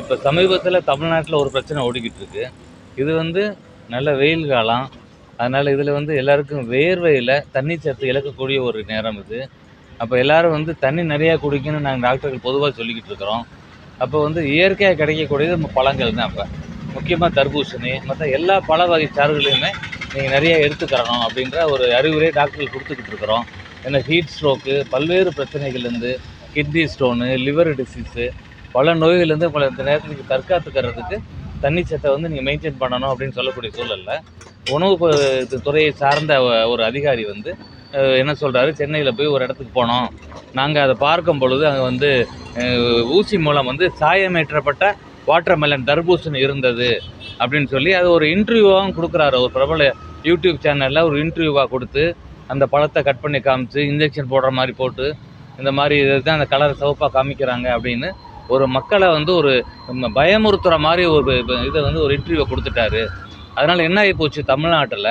இப்போ சமீபத்தில் தமிழ்நாட்டில் ஒரு பிரச்சனை ஓடிக்கிட்டு இருக்கு. இது வந்து நல்ல வெயில் காலம். அதனால் இதில் வந்து எல்லாருக்கும் வேர்வையில் தண்ணி சத்து இழக்கக்கூடிய ஒரு நேரம் இது. அப்போ எல்லோரும் வந்து தண்ணி நிறையா குடிக்கணும்னு நாங்கள் டாக்டர்கள் பொதுவாக சொல்லிக்கிட்டு இருக்கிறோம். அப்போ வந்து இயற்கையாக கிடைக்கக்கூடியது நம்ம பழங்கள் தான் அப்போ. முக்கியமாக தர்பூசணி மற்ற எல்லா பழ வகை சாறுகளையுமே நீங்கள் நிறையா எடுத்துக்கிறணும் அப்படின்ற ஒரு அறிவுரை டாக்டர்கள் கொடுத்துக்கிட்டு இருக்கிறோம். ஏன்னா ஹீட் ஸ்ட்ரோக்கு பல்வேறு பிரச்சனைகள்லேருந்து கிட்னி ஸ்டோனு லிவர் டிசீஸு பல நோய்கள்லேருந்து பல இந்த நேரத்துக்கு தற்காத்துக்கிறதுக்கு தண்ணி சத்தை வந்து நீங்கள் மெயின்டைன் பண்ணணும் அப்படின்னு சொல்லக்கூடிய சூழலில் உணவு துறையை சார்ந்த ஒரு அதிகாரி வந்து என்ன சொல்கிறாரு சென்னையில் போய் ஒரு இடத்துக்கு போனோம். நாங்கள் அதை பார்க்கும் பொழுது அங்கே வந்து ஊசி மூலம் வந்து சாயமேற்றப்பட்ட வாட்டர்மெலன் தர்பூசணி இருந்தது அப்படின்னு சொல்லி அது ஒரு இன்டர்வியூவாகவும் கொடுக்குறாரு. ஒரு பிரபல யூடியூப் சேனலில் ஒரு இன்டர்வியூவாக கொடுத்து அந்த பழத்தை கட் பண்ணி காமிச்சு இன்ஜெக்ஷன் போடுற மாதிரி போட்டு இந்த மாதிரி இதுதான் அந்த கலர் சிவப்பாக காமிக்கிறாங்க அப்படின்னு ஒரு மக்களை வந்து ஒரு பயமுறுத்துகிற மாதிரி ஒரு இதை வந்து ஒரு இன்டர்வியூ கொடுத்துட்டாரு. அதனால் என்ன ஆகி போச்சு தமிழ்நாட்டில்?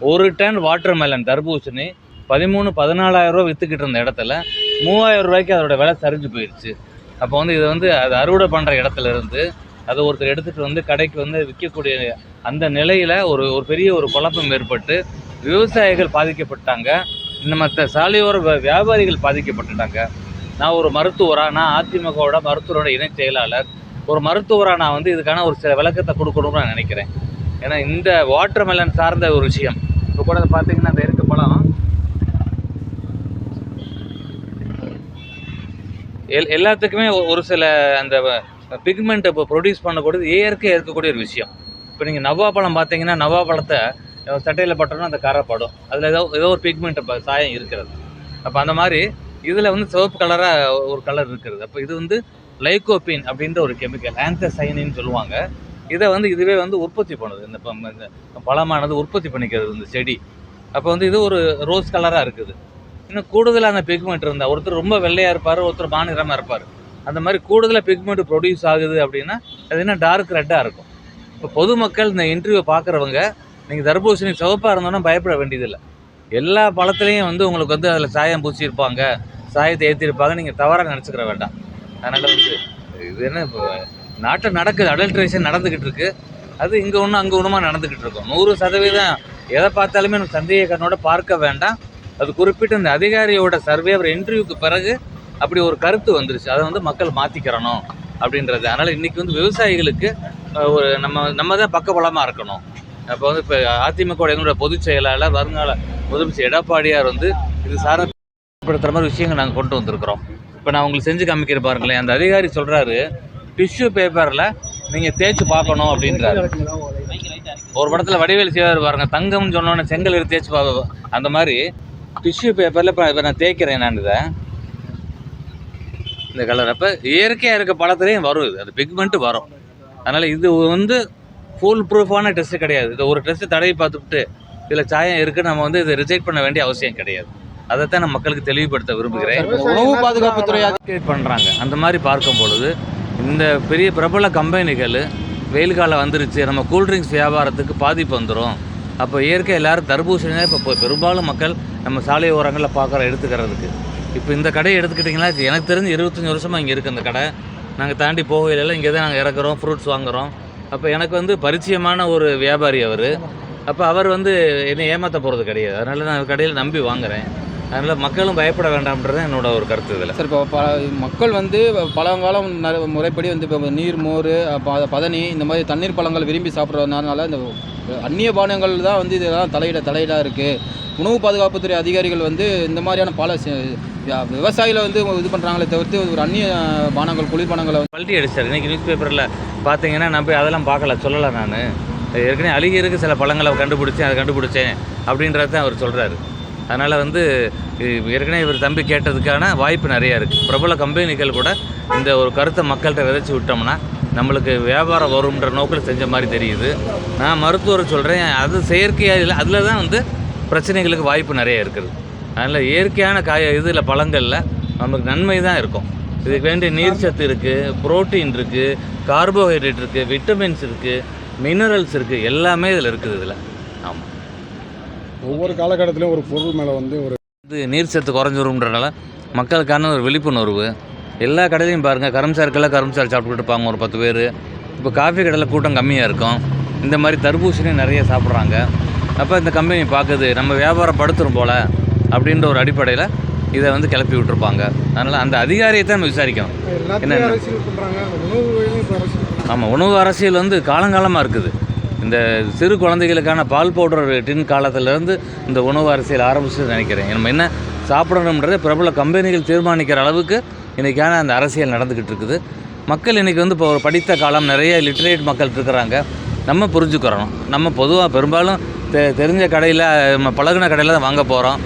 ஒரு டன் வாட்டர் மெலன் தர்பூசணி பதிமூணு பதினாலாயிரம் ரூபா விற்றுக்கிட்டு இருந்த இடத்துல மூவாயிரம் ரூபாய்க்கு அதோட விலை சரிஞ்சு போயிடுச்சு. அப்போ வந்து இதை வந்து அது அறுவடை பண்ணுற இடத்துல இருந்து அதை ஒருத்தர் எடுத்துகிட்டு வந்து கடைக்கு வந்து விற்கக்கூடிய அந்த நிலையில் ஒரு ஒரு பெரிய ஒரு குழப்பம் ஏற்பட்டு விவசாயிகள் பாதிக்கப்பட்டாங்க. இந்த மற்ற சாலையோர வ- வியாபாரிகள் பாதிக்கப்பட்டுட்டாங்க. நான் ஒரு மருத்துவராக நான் அதிமுகவோட மருத்துவரோட இணை செயலாளர். ஒரு மருத்துவராக நான் வந்து இதுக்கான ஒரு சில விளக்கத்தை கொடுக்கணும்னு நான் நினைக்கிறேன். ஏன்னா இந்த வாட்டர் மெலன் சார்ந்த ஒரு விஷயம். இப்போ கூட பார்த்தீங்கன்னா அந்த இருக்க பழம். எல் எல்லாத்துக்குமே ஒரு சில அந்த பிக்மெண்ட்டை இப்போ ப்ரொடியூஸ் பண்ணக்கூடியது இயற்கையாக இருக்கக்கூடிய ஒரு விஷயம். இப்போ நீங்கள் நவ்வா பழம் பார்த்தீங்கன்னா நவ்வா பழத்தை சட்டையில் பட்டோம்னா அந்த கரை படும். அதில் ஏதோ ஏதோ ஒரு பிக்மெண்ட் சாயம் இருக்கிறது. அப்போ அந்த மாதிரி இதில் வந்து சிவப்பு கலராக ஒரு கலர் இருக்கிறது அப்போ இது வந்து லைகோபின் அப்படின்ற ஒரு கெமிக்கல் ஆன்சசைனின்னு சொல்லுவாங்க. இதை வந்து இதுவே வந்து உற்பத்தி பண்ணுது. இந்த இந்த பழமானது உற்பத்தி பண்ணிக்கிறது இந்த செடி. அப்போ வந்து இது ஒரு ரோஸ் கலராக இருக்குது. இன்னும் கூடுதலாக அந்த பிக்மெண்ட் இருந்தால் ஒருத்தர் ரொம்ப வெள்ளையாக இருப்பார் ஒருத்தர் மாநிலமாக இருப்பார். அந்த மாதிரி கூடுதலாக பிக்மெண்ட் ப்ரொடியூஸ் ஆகுது அப்படின்னா அது என்ன டார்க் ரெட்டாக இருக்கும். இப்போ பொதுமக்கள் இந்த இன்டர்வியூ பார்க்குறவங்க நீங்கள் தர்பூசணி சிவப்பாக இருந்தோன்னா பயப்பட வேண்டியதில்லை. எல்லா பழத்துலேயும் வந்து உங்களுக்கு வந்து அதில் சாயம் பூசியிருப்பாங்க. சாயத்தை ஏற்றிருப்பாங்க நீங்கள் தவறாக நினச்சிக்கிற வேண்டாம். அதனால் வந்து இது என்ன இப்போ நாட்டில் நடக்குது அடல்ட்ரேஷன் நடந்துக்கிட்டு இருக்கு. அது இங்கே ஒன்றும் அங்கே ஒன்றுமா நடந்துக்கிட்டு இருக்கும். நூறு சதவீதம் எதை பார்த்தாலுமே நம்ம சந்தேக கண்ணோட பார்க்க வேண்டாம். அது குறிப்பிட்ட இந்த அதிகாரியோட சர்வே அவர் இன்டர்வியூக்கு பிறகு அப்படி ஒரு கருத்து வந்துருச்சு. அதை வந்து மக்கள் மாற்றிக்கிறணும் அப்படின்றது. அதனால் இன்றைக்கி வந்து விவசாயிகளுக்கு ஒரு நம்ம நம்ம தான் பக்கபலமாக இருக்கணும். அப்போ வந்து இப்போ அதிமுக எங்களுடைய பொதுச் செயலாளர் வருங்கால முதலமைச்சர் எடப்பாடியார் வந்து இது சாரப்படுத்துகிற மாதிரி விஷயங்கள் நாங்கள் கொண்டு வந்திருக்கிறோம். இப்போ நான் உங்களுக்கு செஞ்சு காமிக்கிற பாருங்களேன். அந்த அதிகாரி சொல்கிறாரு டிஷ்யூ பேப்பரில் நீங்கள் தேய்ச்சி பார்க்கணும் அப்படின்றாரு. ஒரு படத்தில் வடிவேல் செய்வார் பாருங்கள் தங்கம்னு சொன்னோன்னே செங்கல் எடுத்து தேய்ச்சி பா அந்த மாதிரி டிஷ்யூ பேப்பரில் இப்போ இப்போ நான் தேய்க்கிறேன் நான் இதை. இந்த கலர் அப்போ இயற்கையாக இருக்க பழத்துலேயும் வரும் இது. அது பிக்மெண்ட்டு வரும். அதனால் இது வந்து ஃபுல் ப்ரூஃபான டெஸ்ட்டு கிடையாது. இது ஒரு டெஸ்ட்டு தடவி பார்த்துட்டு இதில் சாயம் இருக்குது நம்ம வந்து இதை ரிஜெக்ட் பண்ண வேண்டிய அவசியம் கிடையாது. அதைத்தான் நான் மக்களுக்கு தெளிவுபடுத்த விரும்புகிறேன். உணவு பாதுகாப்புத்துறை மார்க்கெட் பண்ணுறாங்க அந்த மாதிரி பார்க்கும் பொழுது இந்த பெரிய பிரபல கம்பெனிகள் வெயில் காலம் வந்துருச்சு நம்ம கூல்ட்ரிங்க்ஸ் வியாபாரத்துக்கு பாதிப்பு வந்துடும் அப்போ இயற்கை எல்லாரும் தர்பூசணி இப்போ பெரும்பாலும் மக்கள் நம்ம சாலை ஓரங்களில் பார்க்குற எடுத்துக்கிறதுக்கு. இப்போ இந்த கடையை எடுத்துக்கிட்டிங்கன்னா எனக்கு தெரிஞ்சு இருபத்தஞ்சி வருஷமாக இங்கே இருக்குது அந்த கடை. நாங்கள் தாண்டி போகையில இங்கே தான் நாங்கள் இறக்குறோம் ஃப்ரூட்ஸ் வாங்குறோம். அப்போ எனக்கு வந்து பரிச்சயமான ஒரு வியாபாரி அவர். அப்போ அவர் வந்து என்னை ஏமாற்ற போகிறது கிடையாது. அதனால நான் கடையில் நம்பி வாங்குறேன். அதனால் மக்களும் பயப்பட வேண்டாம்ன்றது என்னோட ஒரு கருத்து இதில். சார் இப்போ ப மக்கள் வந்து பழங்காலம் முறைப்படி வந்து இப்போ நீர் மோர் பதனி இந்த மாதிரி தண்ணீர் பழங்கள் விரும்பி சாப்பிட்றதுனால இந்த அந்நிய பானங்கள் தான் வந்து இதெல்லாம் தலையிட தலையிடாக இருக்குது உணவு பாதுகாப்புத்துறை அதிகாரிகள் வந்து இந்த மாதிரியான பல விவசாயிகளை வந்து இது பண்ணுறாங்களே தவிர்த்து ஒரு அந்நிய பானங்கள் குளிர்பானங்களை பல்ட்டி அடிச்சார். இன்றைக்கி நியூஸ் பேப்பரில் பார்த்தீங்கன்னா நான் போய் அதெல்லாம் பார்க்கல சொல்லலை நான். ஏற்கனவே அழுகி இருக்கு சில பழங்களை கண்டுபிடிச்சேன் அதை கண்டுபிடிச்சேன் அப்படின்றத அவர் சொல்கிறாரு அதனால் வந்து ஏற்கனவே இவர் தம்பி கேட்டதுக்கான வாய்ப்பு நிறையா இருக்குது பிரபல கம்பெனிகள் கூட இந்த ஒரு கருத்தை மக்கள்கிட்ட விதைச்சி விட்டோம்னா நம்மளுக்கு வியாபாரம் வரும்ன்ற நோக்கில் செஞ்ச மாதிரி தெரியுது. நான் மருத்துவர் சொல்கிறேன் அது செயற்கையாக இல்லை அதில் தான் வந்து பிரச்சனைகளுக்கு வாய்ப்பு நிறைய இருக்குது. அதனால் இயற்கையான காய இதில் பழங்களில் நமக்கு நன்மை தான் இருக்கும். இதுக்கு வேண்டிய நீர்ச்சத்து இருக்குது புரோட்டீன் இருக்குது கார்போஹைட்ரேட் இருக்குது விட்டமின்ஸ் இருக்குது மினரல்ஸ் இருக்குது எல்லாமே இதில் இருக்குது இதில். ஆமாம் ஒவ்வொரு காலகட்டத்திலும் ஒரு பொருள் மேலே வந்து ஒரு இது நீர் சத்து குறைஞ்சிரும்ன்றனால மக்களுக்கான ஒரு விழிப்புணர்வு. எல்லா கடையிலையும் பாருங்கள் கரும்சார் கல்ல கரும்சார் சாப்பிட்டுட்டு இருப்பாங்க ஒரு பத்து பேர். இப்போ காஃபி கடையில் கூட்டம் கம்மியாக இருக்கும். இந்த மாதிரி தர்பூசணியும் நிறைய சாப்பிட்றாங்க. அப்போ இந்த கம்பெனி பார்க்குது நம்ம வியாபாரம் படுத்துரும் போல் அப்படின்ற ஒரு அடிப்படையில் இதை வந்து கிளப்பி விட்டுருப்பாங்க. அதனால் அந்த அதிகாரியை தான் நம்ம விசாரிக்கணும். பண்றாங்க. ஆமாம் உணவு அரசியல் வந்து காலங்காலமாக இருக்குது. இந்த சிறு குழந்தைகளுக்கான பால் பவுடர் டின் காலத்திலேருந்து இந்த உணவு அரசியல் ஆரம்பிச்சு நினைக்கிறேன். நம்ம என்ன சாப்பிடணுன்றதை பிரபல கம்பெனிகள் தீர்மானிக்கிற அளவுக்கு இன்றைக்கான அந்த அரசியல் நடந்துக்கிட்டு இருக்குது. மக்கள் இன்றைக்கி வந்து இப்போ ஒரு படித்த காலம் நிறைய லிட்ரேட் மக்கள் இருக்கிறாங்க. நம்ம புரிஞ்சுக்கிறோம். நம்ம பொதுவாக பெரும்பாலும் தெ தெரிஞ்ச கடையில் நம்ம பழகுன கடையில் தான் வாங்க போகிறோம்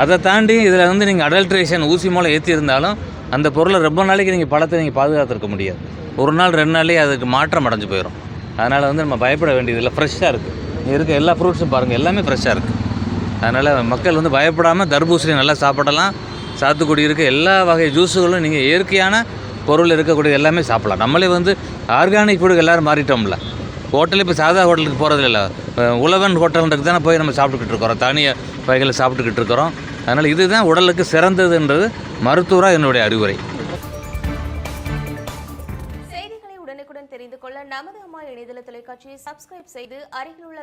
அதை தாண்டி இதில் வந்து நீங்கள் அடல்ட்ரேஷன் ஊசி மூலம் ஏற்றியிருந்தாலும் அந்த பொருளை ரொம்ப நாளைக்கு நீங்கள் பழத்தை நீங்கள் பாதுகாத்துருக்க முடியாது. ஒரு நாள் ரெண்டு நாளே அதுக்கு மாற்றம் அடைஞ்சு போயிடும் அதனால் வந்து நம்ம பயப்பட வேண்டியதில்லை ஃப்ரெஷ்ஷாக இருக்குது இருக்க. எல்லா ஃப்ரூட்ஸும் பாருங்கள் எல்லாமே ஃப்ரெஷ்ஷாக இருக்குது அதனால் மக்கள் வந்து பயப்படாமல் தர்பூசணி நல்லா சாப்பிடலாம். சாத்துக்குடி இருக்க எல்லா வகை ஜூஸுகளும் நீங்கள் இயற்கையான பொருள் இருக்கக்கூடிய எல்லாமே சாப்பிடலாம். நம்மளே வந்து ஆர்கானிக் ஃபுட்டுக்கு எல்லோரும் மாறிட்டோம்ல. ஹோட்டலில் இப்போ சாதா ஹோட்டலுக்கு போகிறது இல்லை. உழவன் ஹோட்டலுக்கு தானே போய் நம்ம சாப்பிட்டுக்கிட்டு இருக்கிறோம். தானிய வகைகளை சாப்பிட்டுக்கிட்டு இருக்கிறோம். அதனால் இதுதான் உடலுக்கு சிறந்ததுன்றது மருத்துவராக என்னுடைய அறிவுரை. இணையதள தொலைக்காட்சியை சப்ஸ்கிரைப் செய்து அருகில் உள்ள